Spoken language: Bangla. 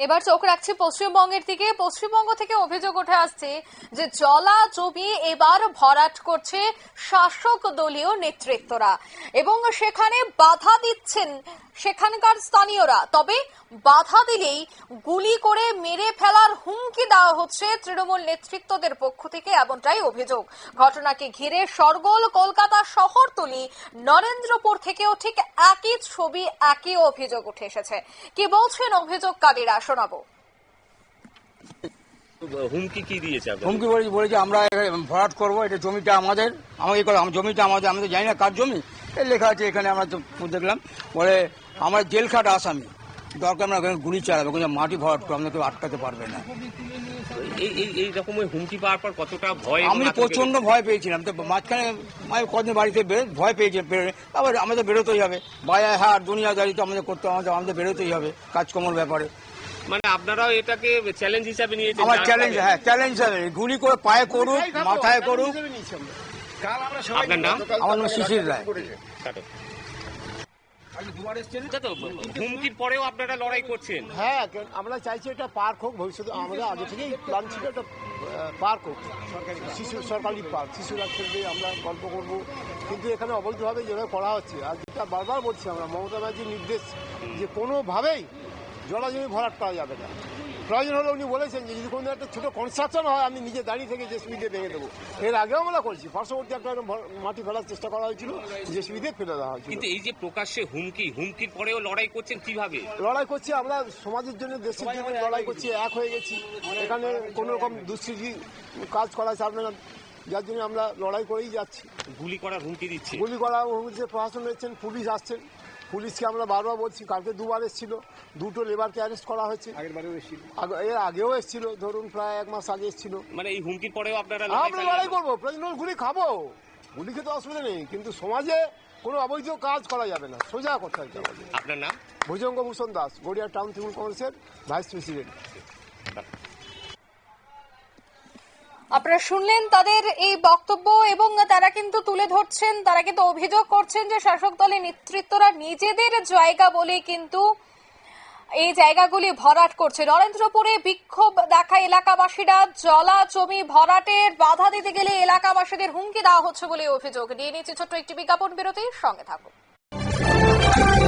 এবার চোখ রাখছি পশ্চিমবঙ্গের দিকে। পশ্চিমবঙ্গ থেকে অভিযোগ উঠে আসছে যে জলা জমি এবার ভরাট করছে শাসক দলীয় নেতৃত্বরা এবং সেখানে বাধা দিচ্ছেন সেখানকার স্থানীয়রা। তবে বাধা দিলেই গুলি করে মেরে ফেলার হুমকি দেওয়া হচ্ছে তৃণমূল নেতৃত্বদের পক্ষ থেকে এমনটাই অভিযোগ। ঘটনাকে ঘিরে সরগোল কলকাতা শহরতলি নরেন্দ্রপুর থেকেও ঠিক একই ছবি একই অভিযোগ উঠে এসেছে। কি বলছেন অভিযোগকারীরা শোনাবো। হুমকি কি দিয়েছে? হুমকি বলেছি বলেছি আমরা ভরাট করব এটা জমিটা আমাদের। আমাকে জমিটা আমাদের আমি তো জানি না কার জমি। লেখা আছে এখানে আমরা তো দেখলাম। বলে আমার জেল খাটা আসামি। দরকার আমরা ওখানে গুলি চালাবো কিন্তু মাটি ভরাট করব আমরা কেউ আটকাতে পারবে না। এই এই এই রকমের হুমকি পাওয়ার পর কতটা ভয় আমি প্রচণ্ড ভয় পেয়েছিলাম। তো মাঝখানে আমি কদিন বাড়িতে বেরো ভয় পেয়েছি বেরোলে আবার আমাদের বেরোতেই হবে। বাজার হাট দুনিয়াদারি তো আমাদের করতে হবে আমাদের আমাদের বেরোতেই হবে কাজকর্মর ব্যাপারে। মানে আপনারাও এটাকে চ্যালেঞ্জ হিসাবে নিয়েছেন আমার চ্যালেঞ্জ হ্যাঁ চ্যালেঞ্জ হবে গুলি করে পায়ে করুক মাথায় করুক। আপনার নাম? আমার নাম শিশির রায়। কাটো। আচ্ছা হুমকির পরেও আপনারা লড়াই করছেন। হ্যাঁ কেন- আমরা চাইছি এটা পার্ক হোক ভবিষ্যতে আমাদের আগে থেকেই প্ল্যান ছিল এটা পার্ক হোক। শিশু সরকারি পার্ক শিশুরা খেলবে আমরা গল্প করব। কিন্তু এখানে অবৈধভাবে যেভাবে করা হচ্ছে আর যেটা বারবার বলছি আমরা মমতা ব্যানার্জির নির্দেশ যে কোনোভাবেই জলাজমি ভরাট করা যাবে না। প্রয়োজন হলে উনি বলেছেন যে যদি কোনো একটা ছোটো কনস্ট্রাকশন হয় আমি নিজে দাঁড়িয়ে থেকে যে সুবিধে ভেঙে দেবো। এর আগেও আমরা করছি। পার্শ্ববর্তী একটা মাটি ফেলার চেষ্টা করা হয়েছিল যে সুবিধে ফেলে দেওয়া হয়েছিল। কিন্তু এই যে প্রকাশ্যে হুমকি হুমকির পরেও লড়াই করছেন কীভাবে? লড়াই করছি আমরা সমাজের জন্য দেশের জন্য লড়াই করছি। এক হয়ে গেছি। এখানে কোনো রকম দুষ্কৃতি কাজ করা যাবে না। যার জন্য আমরা লড়াই করেই যাচ্ছি। গুলি করার হুমকি দিচ্ছি। গুলি করা হচ্ছে প্রশাসন এসেছেন পুলিশ আসছেন। পুলিশকে আমরা বারবার বলছি কালকে দুবার এসেছিল দুটো লেবারকে অ্যারেস্ট করা হয়েছে। আগে- এর আগেও এসেছিল ধরুন প্রায় এক মাস আগে এসেছিল। মানে এই হুমকির পরেও আপনারা লড়াই আমরা লড়াই করব প্রয়োজন গুলি খাব। গুলি খেতে অসুবিধা নেই কিন্তু সমাজে কোনো অবৈধ কাজ করা যাবে না সোজা কথা আপনার নাম? ভুজঙ্গ ভূষণ দাস গড়িয়া টাউন তৃণমূল কংগ্রেসের ভাইস প্রেসিডেন্ট আপনারা শুনলেন তাদের এই বক্তব্য এবং তারা কিন্তু তুলে ধরছেন, তারা কিন্তু অভিযোগ করছেন যে শাসক দলের নেতৃত্বরা নিজেদের জায়গা বলে কিন্তু এই জায়গাগুলি ভরাট করছে। নরেন্দ্রপুরে বিক্ষোভ দেখা এলাকাবাসীরা, জলা জমি ভরাটের বাধা দিতে গেলে এলাকাবাসীদের হুমকি দেওয়া হচ্ছে বলে অভিযোগ। নিয়ে নিচ্ছে ছোট্ট একটি বিজ্ঞাপন বিরতির সঙ্গে থাকুন।